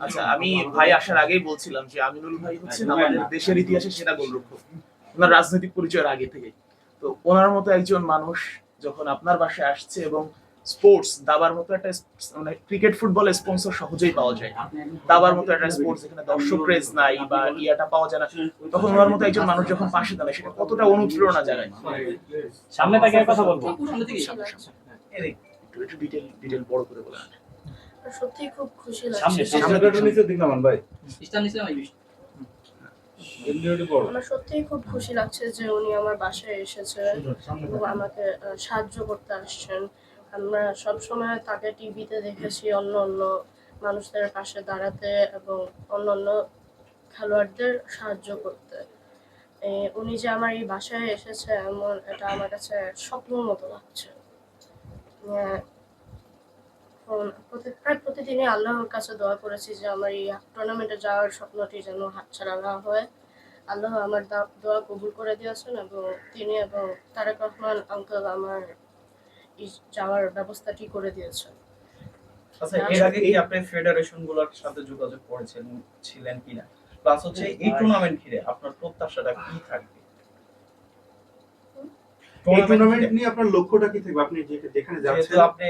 আচ্ছা আমি ভাই আসার আগেই বলছিলাম যে আমিনুল ভাই হচ্ছেন আমাদের দেশের ইতিহাসে সেরা গোলরক্ষক। ওনার রাজনৈতিক পরিচয়ের আগে থেকে তো ওনার মতো একজন মানুষ যখন আপনার বাসায় আসছে এবং স্পোর্টস দাবার মতো একটা মানে ক্রিকেট ফুটবল স্পন্সর সহজেই পাওয়া যায়। দাবার মতো একটা স্পোর্টস যেখানে দর্শক ক্রেজ নাই বা ইয়াটা পাওয়া যায় না। তখন ওনার মতো একজন মানুষ যখন পাশে দাঁড়ায় সেটা কতটা অনুপ্রেরণা জাগায়? সামনে তাকে কথা বলব। সামনে, সামনে। এদিক, একটু একটু ডিটেল ডিটেল বড় করে বলেন। সত্যি খুব খুশি লাগছে। আমার সত্যিই খুব খুশি লাগছে যে উনি আমার বাসায় এসেছেন এবং আমাকে সাহায্য করতে আসছেন। আমরা সব সময় তাকে টিভিতে দেখেছি অন্য অন্য মানুষদের পাশে দাঁড়াতে এবং অন্য অন্য খেলোয়াড়দের সাহায্য করতে। উনি যে আমার এই বাসায় এসেছে এমন এটা আমার কাছে স্বপ্নের মতো লাগছে। এখন প্রায় প্রতিদিনই আল্লাহর কাছে দোয়া করেছি যে আমার এই টুর্নামেন্টে যাওয়ার স্বপ্নটি যেন হাতছাড়া না হয়। আল্লাহ আমার দোয়া কবুল করে দিয়েছেন এবং তিনি এবং তারেক রহমান আঙ্কেল আমার যাওয়ার ব্যবস্থাটি করে দিয়েছেন। আচ্ছা এর আগে কি আপনি ফেডারেশনগুলোর সাথে যোগাযোগ করেছেন ছিলেন কিনা? প্লাস হচ্ছে এই টুর্নামেন্ট ঘিরে আপনার প্রত্যাশাটা কি থাকবে? টুর্নামেন্ট নিয়ে আপনার লক্ষ্যটা কি থাকবে? আপনি যেখানে যাচ্ছেন আপনি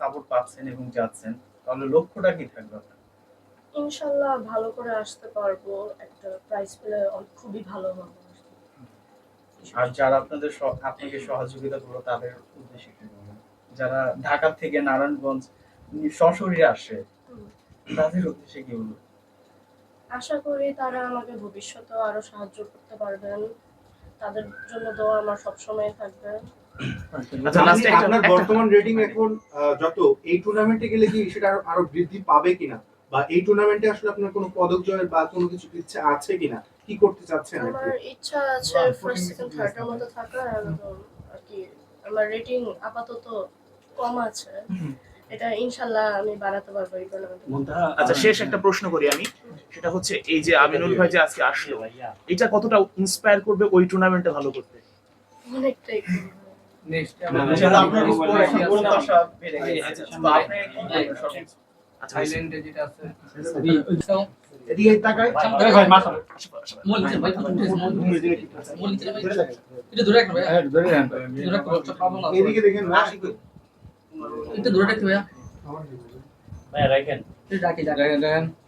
সাপোর্ট পাচ্ছেন এবং যাচ্ছেন তাহলে লক্ষ্যটা কি থাকবে আপনার? ইনশাল্লাহ ভালো করে আসতে পারব একটা প্রাইজ পেলে খুবই ভালো হবে। আর যারা আপনাদের আপনাকে সহযোগিতা করল তাদের উদ্দেশ্যে কি যারা ঢাকা থেকে নারায়ণগঞ্জ সশরীরে আসে তাদের উদ্দেশ্যে কি বলব? আশা করি তারা আমাকে ভবিষ্যতে আরও সাহায্য করতে পারবেন। তাদের জন্য দোয়া আমার সবসময় থাকবে। আচ্ছা লাস্টে আপনার বর্তমান রেটিং এখন যত এই টুর্নামেন্টে গেলে কি সেটা আরো- বৃদ্ধি পাবে কিনা? বা এই টুর্নামেন্টে আসলে আপনার কোনো পদক জয়ের বা কোনো কিছু ইচ্ছা আছে কিনা? কি করতে চাচ্ছেন আমার ইচ্ছা আছে ফার্স্ট সেকেন্ড থার্ডের মতো এবং আর কি আমার রেটিং আপাতত কম আছে। এটা ইনশাল্লাহ আমি বাড়াতে পারব এই টুর্নামেন্টে আচ্ছা শেষ একটা প্রশ্ন করি আমি। সেটা হচ্ছে এই যে আমিনুল ভাই যে আজকে আসলো এটা কতটা ইন্সপায়ার করবে ওই টুর্নামেন্টে ভালো করতে? অনেকটাই আচ্ছা এটা ধরে রাখতে ভাইয়া ভাই রাখেন এটা রাখি রাখি